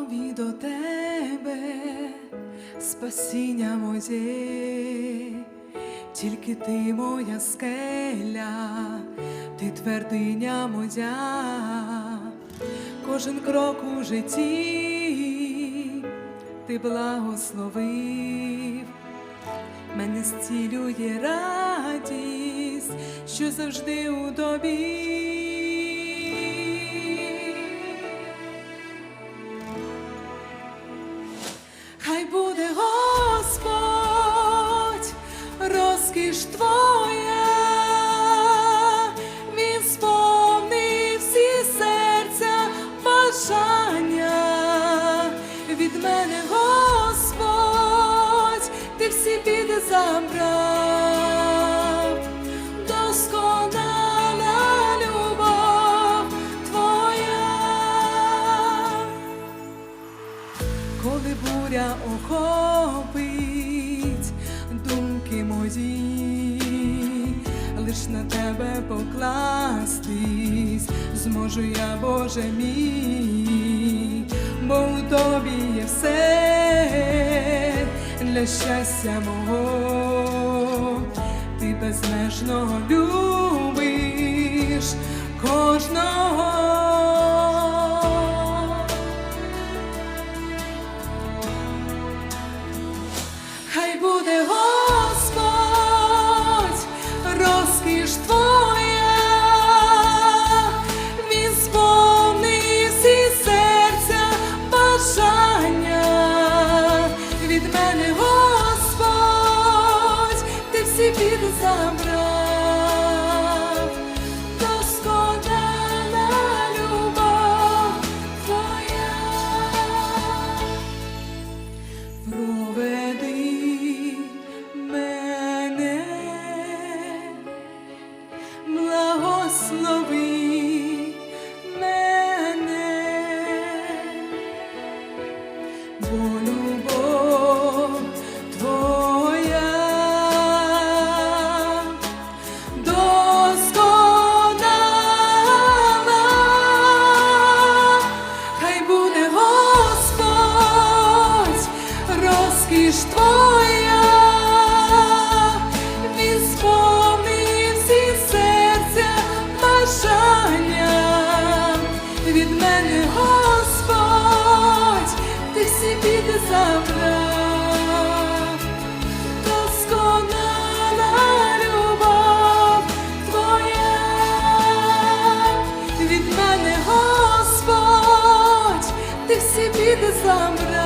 любові до тебе, спасіння моє, тільки ти моя скеля, ти твердиня моя, кожен крок у житті, ти благословив, мене зцілює радість, що завжди у тобі. Коли буря охопить думки мої, лиш на тебе покластись, зможу я, Боже мій, бо у тобі є все для щастя мого, ти безмежно любиш кожного. Всі біди забрав, досконала любов твоя. Проведи мене, благослови мене, бо твоя, він всі серця бажання. Від мене, Господь, ти всі біди забрав, досконала твоя. Від мене, Господь, ти всі біди забрав,